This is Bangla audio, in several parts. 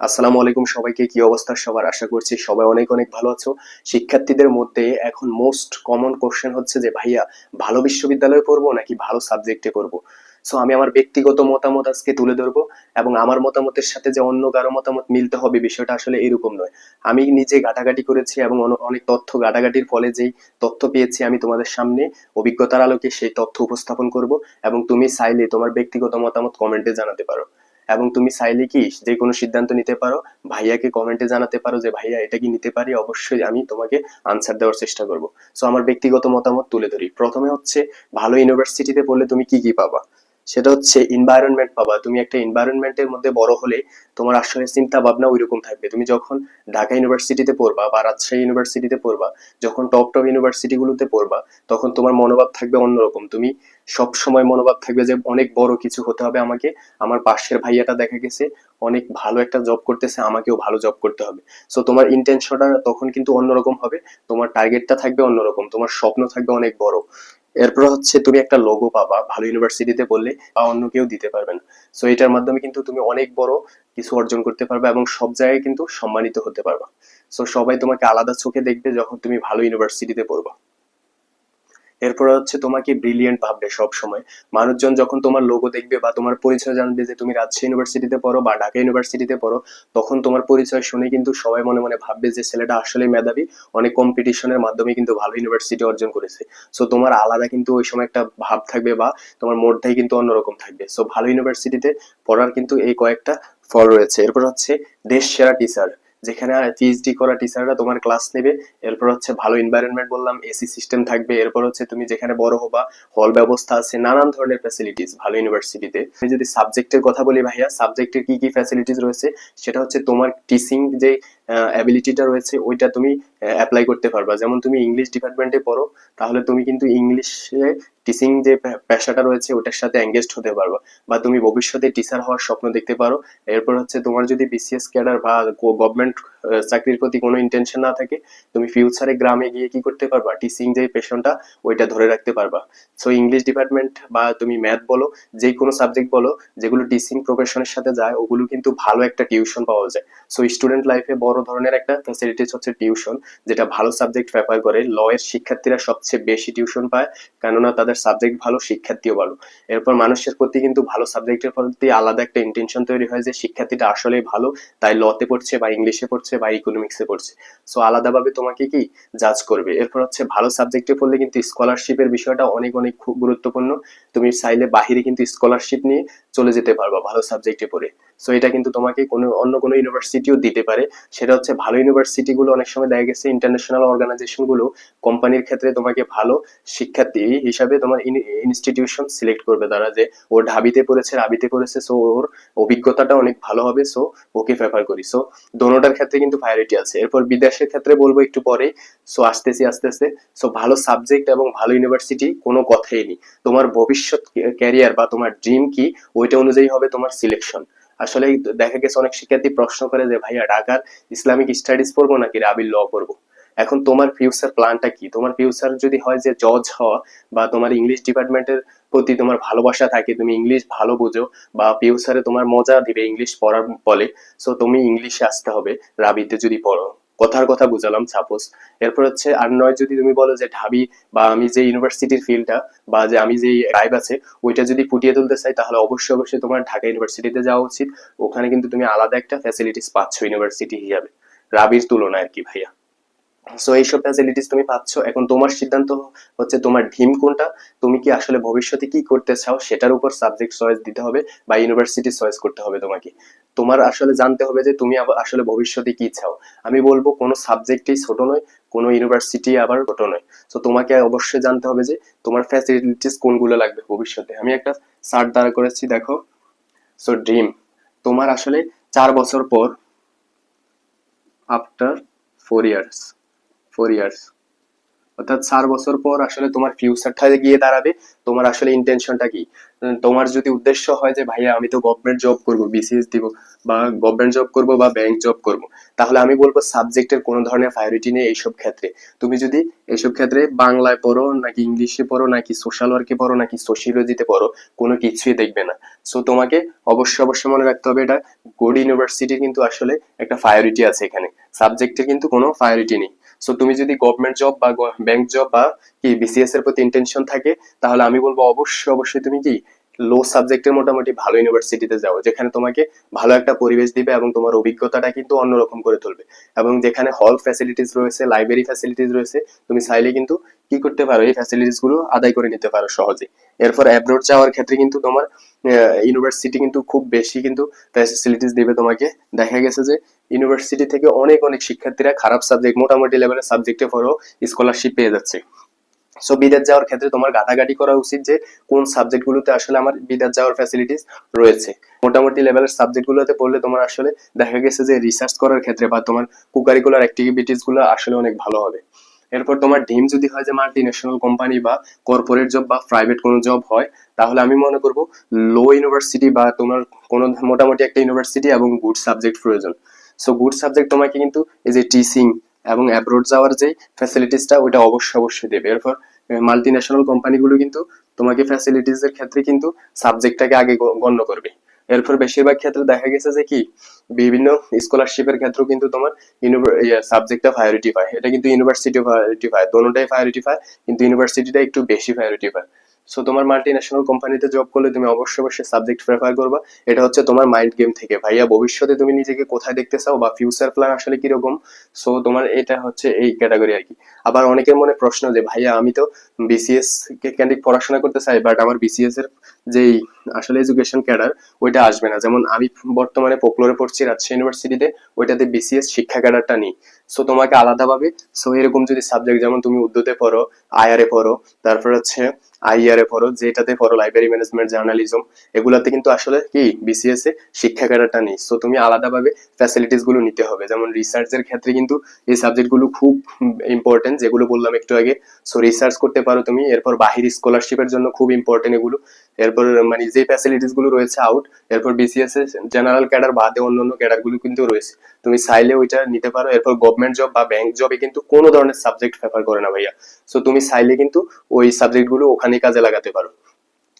আসসালামু আলাইকুম সবাইকে, কি অবস্থা সবার? আশা করছি সবাই অনেক অনেক ভালো আছো। শিক্ষার্থীদের মধ্যে এখন মোস্ট কমন কোশ্চেন হচ্ছে যে, ভাইয়া, ভালো বিশ্ববিদ্যালয়ে পড়ব নাকি ভালো সাবজেক্টে পড়ব? সো আমি আমার ব্যক্তিগত মতামত আজকে তুলে ধরবো এবং আমার মতামতের সাথে যে অন্য কারও মতামত মিলতে হবে, বিষয়টা আসলে এরকম নয়। আমি নিজে ঘাটাঘাটি করেছি এবং অনেক তথ্য ঘাটাঘাটির ফলে যেই তথ্য পেয়েছি আমি তোমাদের সামনে, অভিজ্ঞতার আলোকে সেই তথ্য উপস্থাপন করব এবং তুমি চাইলে তোমার ব্যক্তিগত মতামত কমেন্টে জানাতে পারো। এবং তুমি চাইলে কি যে কোনো সিদ্ধান্ত নিতে পারো। ভাইয়াকে কমেন্টে জানাতে পারো যে, ভাইয়া, এটা কি নিতে পারি? অবশ্যই আমি তোমাকে আনসার দেওয়ার চেষ্টা করব। সো আমার ব্যক্তিগত মতামত তুলে ধরি। প্রথমে হচ্ছে, ভালো ইউনিভার্সিটিতে পড়লে তুমি কি কি পাবা? সেটা হচ্ছে এনভায়রনমেন্ট পাবা তুমি একটা এনভায়রনমেন্টের মধ্যে বড় হলে তোমার আসলে চিন্তা ভাবনা ওইরকম থাকবে। তুমি যখন ঢাকা ইউনিভার্সিটিতে পড়বা বা রাজশাহী ইউনিভার্সিটিতে পড়বা, যখন টপ টপ ইউনিভার্সিটিগুলোতে পড়বা, তখন তোমার মনোভাব থাকবে অন্যরকম। তুমি সব সময় মনোভাব থাকবে যে অনেক বড় কিছু হতে হবে আমাকে, আমার পাশের ভাইয়াটা দেখা গেছে, অনেক ভালো একটা জব করতেছে, আমাকেও ভালো জব করতে হবে। সো তোমার ইন্টেনশনটা তখন কিন্তু অন্যরকম হবে, তোমার টার্গেটটা থাকবে অন্যরকম, তোমার স্বপ্ন থাকবে অনেক বড়। এরপর হচ্ছে তুমি একটা লোগো পাবা, ভালো ইউনিভার্সিটিতে বললে বা অন্য কেউ দিতে পারবে না। সো এটার মাধ্যমে কিন্তু তুমি অনেক বড় কিছু অর্জন করতে পারবে এবং সব জায়গায় কিন্তু সম্মানিত হতে পারবা। সো সবাই তোমাকে আলাদা চোখে দেখবে যখন তুমি ভালো ইউনিভার্সিটিতে পড়বা। এরপর হচ্ছে তোমাকে ব্রিলিয়েন্ট ভাববে সব সময় মানুষজন যখন তোমার লোগো দেখবে বা তোমার পরিচয় জানবে যে তুমি রাজশাহী ইউনিভার্সিটিতে পড়ো বা ঢাকা ইউনিভার্সিটিতে পড়ো, তখন তোমার পরিচয় শুনে কিন্তু সবাই মনে মনে ভাববে যে ছেলেটা আসলে মেধাবী। অনেক কম্পিটিশনের মাধ্যমে কিন্তু ভালো ইউনিভার্সিটি অর্জন করেছে। সো তোমার আলাদা কিন্তু ওই সময় একটা ভাব থাকবে বা তোমার মোডটাই কিন্তু অন্যরকম থাকবে। সো ভালো ইউনিভার্সিটিতে পড়ার কিন্তু এই কয়েকটা ফল রয়েছে। এরপর হচ্ছে দেশ সেরা টিচার যেখানে পিএইচডি করা টিচাররা তোমার ক্লাস নেবে। এরপর হচ্ছে ভালো এনভায়রনমেন্ট বললাম এসি সিস্টেম থাকবে। এরপর হচ্ছে তুমি যেখানে বড় হবা হল ব্যবস্থা আছে, নানান ধরনের ফ্যাসিলিটিস ভালো ইউনিভার্সিটিতে আমি যদি সাবজেক্টের কথা বলি ভাইয়া সাবজেক্টের কি কি ফ্যাসিলিটিস রয়েছে, সেটা হচ্ছে তোমার টিচিং যে অ্যাবিলিটিটা রয়েছে, ওইটা তুমি অ্যাপ্লাই করতে পারবা। যেমন তুমি ইংলিশ ডিপার্টমেন্টে পড়ো, তাহলে তুমি কিন্তু ইংলিশে টিচিং যে পেশাটা রয়েছে, ওটার সাথে এঙ্গেজড হতে পারবা। বা তুমি ভবিষ্যতে টিচার হওয়ার স্বপ্ন দেখতে পারো। এরপর হচ্ছে তোমার যদি বিসিএস ক্যাডার বা গভর্নমেন্ট চাকরির প্রতি কোনো ইন্টেনশন না থাকে, তুমি ফিউচারে গ্রামে গিয়ে কি করতে পারবা? টিচিং যে পেশনটা ওইটা ধরে রাখতে পারবা। সো ইংলিশ ডিপার্টমেন্ট বা তুমি ম্যাথ বলো, যে কোনো সাবজেক্ট বলো, যেগুলো টিচিং প্রফেশনের সাথে যায়, ওগুলো কিন্তু ভালো একটা টিউশন পাওয়া যায়। সো স্টুডেন্ট লাইফে বড় ধরনের একটা ফ্যাসিলিটিস হচ্ছে টিউশন যেটা ভালো সাবজেক্ট প্রেফার করে। ল এর শিক্ষার্থীরা সবচেয়ে বেশি টিউশন পায়, কেননা তাদের সাবজেক্ট ভালো, শিক্ষার্থীও ভালো। এরপর মানুষের প্রতি কিন্তু ভালো সাবজেক্টের প্রতি আলাদা একটা ইন্টেনশন তৈরি হয় যে, শিক্ষার্থীটা আসলেই ভালো, তাই লতে পড়ছে বা ইংলিশে পড়ছে। বা ইকোনমিক্সে পড়ছে। সো আলাদাভাবে তোমাকে কি জাজ করবে? এরপর হচ্ছে, ভালো সাবজেক্টে পড়লে কিন্তু স্কলারশিপের বিষয়টা অনেক অনেক খুব গুরুত্বপূর্ণ। তুমি চাইলে বাহিরে কিন্তু স্কলারশিপ নিয়ে চলে যেতে পারবা ভালো সাবজেক্টে পড়ে। সো এটা কিন্তু তোমাকে কোনো, অন্য কোনো ইউনিভার্সিটিও দিতে পারে। সেটা হচ্ছে ভালো ইউনিভার্সিটি গুলো অনেক সময় দেখা গেছে ইন্টারন্যাশনাল অর্গানাইজেশনগুলো কোম্পানির ক্ষেত্রে তোমাকে ভালো শিক্ষার্থী হিসাবে তোমার ইনস্টিটিউশন সিলেক্ট করবে তারা যে ও ঢাবিতে পড়েছে, রাবিতে পড়েছে সো ওর অভিজ্ঞতাটা অনেক ভালো হবে সো ওকে প্রেফার করি। সো দোনোটার ক্ষেত্রে কিন্তু প্রায়োরিটি আছে। এরপর বিদেশের ক্ষেত্রে বলব একটু পরে সো আসতেছি, আস্তে আস্তে। সো ভালো সাবজেক্ট এবং ভালো ইউনিভার্সিটি কোনো কথাই নেই। তোমার ভবিষ্যৎ ক্যারিয়ার বা তোমার ড্রিম কি, ওইটা অনুযায়ী হবে তোমার সিলেকশন আসলে দেখা গেছে অনেক শিক্ষার্থী প্রশ্ন করে যে, ভাইয়া, ঢাকার ইসলামিক স্টাডিজ পড়ব নাকি রাবির ল পড়ব? এখন তোমার ফিউচার প্ল্যানটা কি? তোমার ফিউচার যদি হয় যে জজ হওয়া বা তোমার ইংলিশ ডিপার্টমেন্টের প্রতি তোমার ভালোবাসা থাকে, তুমি ইংলিশ ভালো বোঝো বা ফিউচারে তোমার মজা দিবে ইংলিশ পড়ার বলে সো তুমি ইংলিশে আসতে হবে, রাবিতে যদি পড়ো। কথার কথা বুঝালাম সাপোজ এরপর হচ্ছে, আর নয় যদি তুমি বলো যে ঢাবি বা আমি যে ইউনিভার্সিটির ফিল্ডটা বা যে আমি যে ড্রাইভ আছে, ওইটা যদি ফুটিয়ে তুলতে চাই, তাহলে অবশ্যই অবশ্যই তোমার ঢাকা ইউনিভার্সিটিতে যাওয়া উচিত। ওখানে কিন্তু তুমি আলাদা একটা ফ্যাসিলিটিস পাচ্ছ ইউনিভার্সিটি হিসাবে। রাবির তুলনায় আর কি, ভাইয়া। সো এইসব ফ্যাসিলিটিস তুমি পাচ্ছ। এখন তোমার সিদ্ধান্ত হচ্ছে, তোমার ড্রিম কোনটা? তুমি কি আসলে ভবিষ্যতে কি করতে চাও? সেটার উপর সাবজেক্ট চয়েস দিতে হবে বা ইউনিভার্সিটি চয়েস করতে হবে তোমাকে। তোমার আসলে জানতে হবে যে তুমি আসলে ভবিষ্যতে কি চাও। আমি বলব, কোনো সাবজেক্টই ছোট নয়, কোনো ইউনিভার্সিটি আবার ছোট নয়। তো তোমাকে অবশ্যই জানতে হবে যে তোমার ফ্যাসিলিটিস কোনগুলো লাগবে ভবিষ্যতে। আমি একটা সার্ট দ্বারা করেছি, দেখো। সো ড্রিম তোমার আসলে চার বছর পর after four years four years অর্থাৎ চার বছর পর আসলে তোমার ফিউচারটা গিয়ে দাঁড়াবে। তোমার আসলে ইন্টেনশনটা কি? তোমার যদি উদ্দেশ্য হয় যে, ভাইয়া, আমি তো গভর্নমেন্ট জব করব বিসিএস দিব বা গভর্নমেন্ট জব করব বা ব্যাংক জব করব, তাহলে আমি বলব সাবজেক্টের কোনো ধরনের প্রায়োরিটি নেই এইসব ক্ষেত্রে। তুমি যদি এইসব ক্ষেত্রে বাংলায় পড়ো, নাকি ইংলিশে পড়ো, নাকি সোশ্যাল ওয়ার্কে পড়ো, নাকি সোশিওলজিতে পড়ো, কোনো কিছুই দেখবে না। সো তোমাকে অবশ্যই অবশ্যই মনে রাখতে হবে এটা। গুড ইউনিভার্সিটির কিন্তু আসলে একটা প্রায়োরিটি আছে এখানে। সাবজেক্টের কিন্তু কোনো প্রায়োরিটি নেই। সো তুমি যদি গভর্নমেন্ট জব বা ব্যাংক জব বা কি বিসিএস এর প্রতি ইন্টেনশন থাকে, তাহলে আমি বলব অবশ্যই অবশ্যই তুমি কি লো সাবজেক্টের মোটামুটি ভালো ইউনিভার্সিটিতে যাও, যেখানে তোমাকে ভালো একটা পরিবেশ দিবে এবং তোমার অভিজ্ঞতাটা কিন্তু অন্যরকম করে তুলবে। এবং যেখানে হল ফ্যাসিলিটিস রয়েছে লাইব্রেরি ফ্যাসিলিটিস রয়েছে, তুমি চাইলে কিন্তু কি করতে পারো, এই ফ্যাসিলিটিসগুলো আদায় করে নিতে পারো সহজে। এরপর অ্যাব্রোড যাওয়ার ক্ষেত্রে কিন্তু তোমার ইউনিভার্সিটি কিন্তু খুব বেশি কিন্তু ফ্যাসিলিটিস দিবে তোমাকে। দেখা গেছে যে ইউনিভার্সিটি থেকে অনেক অনেক শিক্ষার্থীরা খারাপ সাবজেক্ট মোটামুটি লেভেলের সাবজেক্টে পড়ো স্কলারশিপ পেয়ে যাচ্ছে। সো বিদেশ যাওয়ার ক্ষেত্রে তোমার ঘাটাঘাটি করা উচিত যে কোন সাবজেক্ট গুলোতে আসলে আমার বিদেশ যাওয়ার ফ্যাসিলিটিস রয়েছে। মোটামুটি লেভেলের সাবজেক্ট গুলোতে পড়লে তোমার আসলে দেখা গেছে যে রিসার্চ করার ক্ষেত্রে বা তোমার কুকারিকুলার অ্যাক্টিভিটিসগুলো আসলে অনেক ভালো হবে। এরপর তোমার ডিম যদি হয় যে মাল্টি ন্যাশনাল কোম্পানি বা কর্পোরেট জব বা প্রাইভেট কোনো জব হয়, তাহলে আমি মনে করব লো ইউনিভার্সিটি বা তোমার কোনো মোটামুটি একটা ইউনিভার্সিটি এবং গুড সাবজেক্ট প্রয়োজন। সো গুড সাবজেক্ট তোমাকে কিন্তু এই যে টিচিং এবং অ্যাব্রোড যাওয়ার যে ফ্যাসিলিটিসটা ওটা অবশ্যই অবশ্যই দেবে। এরপর মাল্টি ন্যাশনাল কোম্পানিগুলো কিন্তু তোমাকে ফ্যাসিলিটিস এর ক্ষেত্রে কিন্তু সাবজেক্টটাকে আগে গণ্য করবে। এরপর বেশিরভাগ ক্ষেত্রে দেখা গেছে যে কি, বিভিন্ন স্কলারশিপের ক্ষেত্রেও কিন্তু তোমার সাবজেক্টটা প্রায়োরিটি পায়। এটা কিন্তু ইউনিভার্সিটি প্রায়োরিটি পায়। দোনোটাই প্রায়োরিটি পায়, কিন্তু ইউনিভার্সিটিটা একটু বেশি প্রায়োরিটি পায়। সো তোমার মাল্টি ন্যাশনাল কোম্পানিতে জব করলে তুমি অবশ্যই অবশ্যই সাবজেক্ট প্রেফার করবা। এটা হচ্ছে তোমার মাইন্ড গেম থেকে। ভাইয়া, ভবিষ্যতে তুমি নিজেকে কোথায় দেখতে চাও বা ফিউচার প্ল্যান আসলে কীরকম? সো তোমার এটা হচ্ছে এই ক্যাটাগরি আর কি। আবার অনেকের মনে প্রশ্ন যে, ভাইয়া, আমি তো বিসিএস কে কেন্দ্রিক পড়াশোনা করতে চাই বাট আমার বিসিএস এর যেই আসলে এডুকেশন ক্যাডার ওইটা আসবে না। যেমন আমি বর্তমানে পোকলোরে পড়ছি, রাজশাহী ইউনিভার্সিটিতে ওইটাতে বিসিএস শিক্ষা ক্যাডারটা নিই। সো তোমাকে আলাদাভাবে সো এরকম যদি সাবজেক্ট যেমন তুমি উর্দুতে পড়ো আইআরএ পড়ো, তারপর হচ্ছে আইআরএ পড়ো, যেটাতে পড়ো লাইব্রেরি ম্যানেজমেন্ট জার্নালিজম এগুলাতে কিন্তু আসলে কি বিসিএস এ শিক্ষা ক্যাডারটা নেই। সো তুমি আলাদাভাবে ফ্যাসিলিটিসগুলো নিতে হবে। যেমন রিসার্চের ক্ষেত্রে কিন্তু এই সাবজেক্টগুলো খুব ইম্পর্টেন্ট যেগুলো বললাম একটু আগে। সো রিসার্চ করতে পারো তুমি, এরপর বাহির স্কলারশিপের জন্য খুব ইম্পর্টেন্ট এগুলো। এরপর মানে যে ফ্যাসিলিটিসগুলো রয়েছে আউট এরপর বিসিএস এর জেনারেল ক্যাডার বাদে অন্য অন্য ক্যাডারগুলো কিন্তু রয়েছে। তুমি চাইলে ওইটা নিতে পারো। এরপর গভর্নমেন্ট জব বা ব্যাংক জবে কিন্তু কোনো ধরনের সাবজেক্ট প্রেফার করে না ভাইয়া। সো তুমি চাইলে কিন্তু ওই সাবজেক্টগুলো ওখানে কাজে লাগাতে পারো।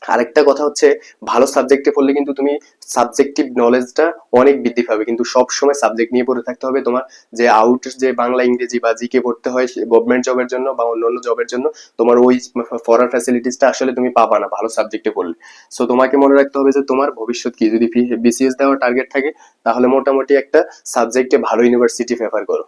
আরেকটা কথা হচ্ছে, ভালো সাবজেক্টে পড়লে কিন্তু তুমি সাবজেক্টিভ নলেজটা অনেক বৃদ্ধি পাবে। কিন্তু সব সময় সাবজেক্ট নিয়ে পড়ে থাকতে হবে তোমার যে আউট যে বাংলা, ইংরেজি বা জিকে পড়তে হয় গভর্নমেন্ট জবের জন্য বা অন্যান্য জবের জন্য, তোমার ওই পড়ার ফ্যাসিলিটিসটা আসলে তুমি পাবা না ভালো সাবজেক্টে পড়লে। সো তোমাকে মনে রাখতে হবে যে তোমার ভবিষ্যৎ কি? যদি বিসিএস দেওয়ার টার্গেট থাকে, তাহলে মোটামুটি একটা সাবজেক্টে ভালো ইউনিভার্সিটি প্রেফার করো।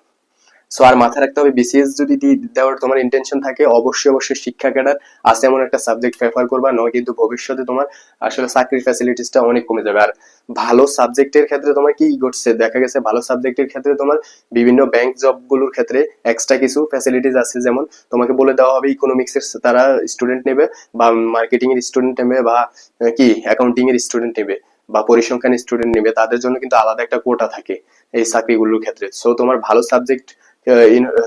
সো আর মাথায় রাখতে হবে বিসিএস যদি দেওয়ার তোমার ইন্টেনশন থাকে, অবশ্যই অবশ্যই শিক্ষা ক্যাডার আছে এমন একটা সাবজেক্ট প্রেফার করবা, নয় কিন্তু ভবিষ্যতে তোমার আসলে চাকরির ফ্যাসিলিটিসটা অনেক কমে যাবে। আর ভালো সাবজেক্টের ক্ষেত্রে তোমার কি ঘটছে? দেখা গেছে ভালো সাবজেক্টের ক্ষেত্রে তোমার বিভিন্ন ব্যাংক জবগুলোর ক্ষেত্রে এক্সট্রা কিছু ফ্যাসিলিটিস আছে। যেমন তোমাকে বলে দেওয়া হবে ইকোনমিক্সের তারা স্টুডেন্ট নেবে বা মার্কেটিং এর স্টুডেন্ট নেবে বা কি অ্যাকাউন্টিং এর স্টুডেন্ট নেবে বা পরিসংখ্যান স্টুডেন্ট নেবে। তাদের জন্য কিন্তু আলাদা একটা কোটা থাকে এই চাকরিগুলোর ক্ষেত্রে। সো তোমার ভালো সাবজেক্ট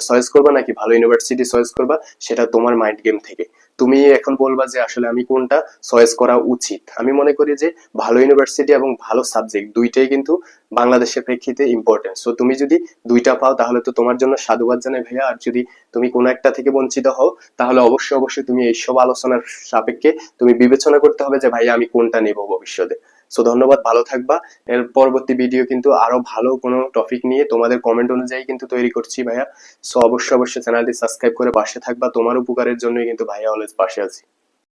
চয়েস করবা নাকি ভালো ইউনিভার্সিটি চয়েস করবা, সেটা তোমার মাইন্ড গেম থেকে। তুমি এখন বলবা যে আসলে আমি কোনটা চয়েস করা উচিত। আমি মনে করি যে ভালো ইউনিভার্সিটি এবং ভালো সাবজেক্ট দুইটাই কিন্তু বাংলাদেশের প্রেক্ষিতে ইম্পর্টেন্ট সো তুমি যদি দুইটা পাও, তাহলে তো তোমার জন্য সাধুবাদ জানাই ভাইয়া। আর যদি তুমি কোনো একটা থেকে বঞ্চিত হও, তাহলে অবশ্যই অবশ্যই তুমি এইসব আলোচনার সাপেক্ষে তুমি বিবেচনা করতে হবে যে ভাইয়া আমি কোনটা নেব ভবিষ্যতে। সো ধন্যবাদ, ভালো থাকবা। এর পরবর্তী ভিডিও কিন্তু আরও ভালো কোনো টপিক নিয়ে তোমাদের কমেন্ট অনুযায়ী কিন্তু তৈরি করছি, ভাইয়া। সো অবশ্যই অবশ্যই চ্যানেলটি সাবস্ক্রাইব করে পাশে থাকবা। তোমার উপকারের জন্যই কিন্তু ভাইয়া অলওয়েজ পাশে আছি।